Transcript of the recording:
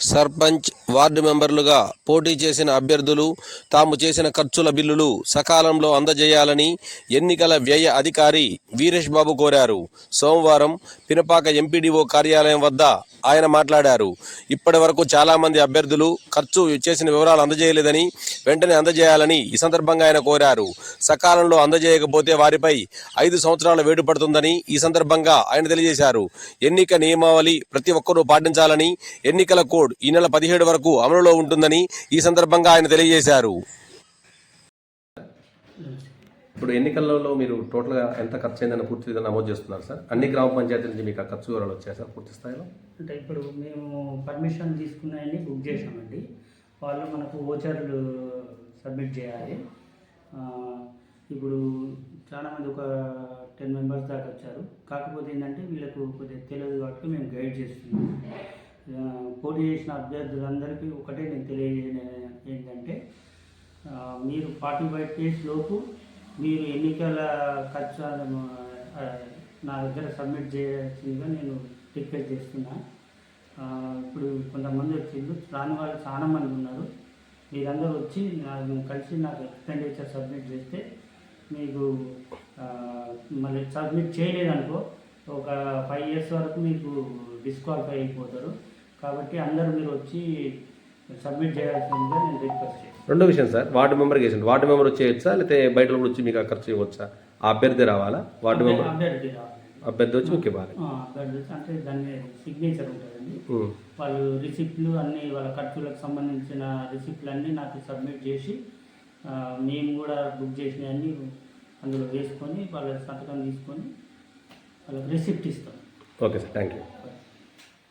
Sarpanch ward మెంబర్లుగా పోటీ చేసిన అభ్యర్థులు తాము చేసిన ఖర్చుల బిల్లులు సకాలంలో అందజేయాలని ఎన్నికల వ్యయ అధికారి వీరేష్ బాబు కోరారు. సోమవారం పినపాక ఎంపీడీఓ కార్యాలయం వద్ద ఆయన మాట్లాడారు. ఇప్పటి వరకు చాలామంది అభ్యర్థులు ఖర్చు చేసిన వివరాలు అందజేయలేదని వెంటనే అందజేయాలని ఈ సందర్భంగా ఆయన కోరారు. సకాలంలో అందజేయకపోతే వారిపై ఐదు సంవత్సరాల వేటు పడుతుందని ఈ సందర్భంగా ఆయన తెలియజేశారు. ఎన్నిక నియమావళి ప్రతి ఒక్కరూ పాటించాలని ఎన్నికల కోడ్ ఈ నెల పదిహేడు వరకు అమలులో ఉంటుందని ఈ సందర్భంగా ఆయన తెలియజేశారు. ఇప్పుడు ఎన్నికలలో మీరు టోటల్గా ఎంత ఖర్చు అయిందని పూర్తిగా నమోదు చేస్తున్నారు సార్? అన్ని గ్రామ పంచాయతీల నుంచి మీకు ఆ ఖర్చు వివరాలు వచ్చాయి సార్ పూర్తి స్థాయిలో? అంటే ఇప్పుడు మేము పర్మిషన్ తీసుకున్నాయని బుక్ చేసామండి వాళ్ళు మనకు ఓచర్లు సబ్మిట్ చేయాలి. ఆ, ఇప్పుడు చాలామంది ఒక టెన్ మెంబర్స్ దాకా వచ్చారు. కాకపోతే ఏంటంటే వీళ్ళకు కొద్దిగా తెలియదు కాబట్టి మేము గైడ్ చేస్తున్నాం. పోటీ చేసిన అభ్యర్థులందరికీ ఒకటే నేను తెలియజేయ ఏంటంటే మీరు ఫార్టీ ఫైవ్ డేస్ లోపు మీరు ఎన్నికల ఖర్చు నా దగ్గర సబ్మిట్ చేయాల్సిందిగా నేను రిక్వెస్ట్ చేస్తున్నా. ఇప్పుడు కొంతమంది వచ్చిండ్రు రాని వాళ్ళు చాలా మంది ఉన్నారు. మీరందరూ వచ్చి నాకు కలిసి నాకు ఎక్స్పెండిచర్ సబ్మిట్ చేస్తే మీకు మళ్ళీ సబ్మిట్ చేయలేదనుకో ఒక ఫైవ్ ఇయర్స్ వరకు మీకు డిస్క్వాలిఫై అయిపోతారు. కాబట్టి అందరూ మీరు వచ్చి సబ్మిట్ చేయాల్సిందిగా నేను రిక్వెస్ట్ చేస్తాను. రెండో విషయం సార్ వార్డు మెంబర్కి వేసింది వార్డు మెంబర్ వచ్చేయచ్చా? లేకపోతే బయట కూడా వచ్చి మీకు ఖర్చు ఇవ్వచ్చా? ఆ అభ్యర్థి రావాలా? వార్డు మెంబర్ అభ్యర్థి రావాలి. అభ్యర్థి వచ్చి ఇవ్వాలి ఆ, అభ్యర్థి అంటే దాని సిగ్నేచర్ ఉంటుందండి. వాళ్ళు రిసిప్ట్లు అన్నీ వాళ్ళ ఖర్చులకు సంబంధించిన రిసిప్ట్లు అన్నీ నాకు సబ్మిట్ చేసి మేము కూడా బుక్ చేసినవన్నీ అందులో వేసుకొని వాళ్ళ సంతకం తీసుకొని వాళ్ళకి రిసిప్ట్ ఇస్తాం. Okay sir thank you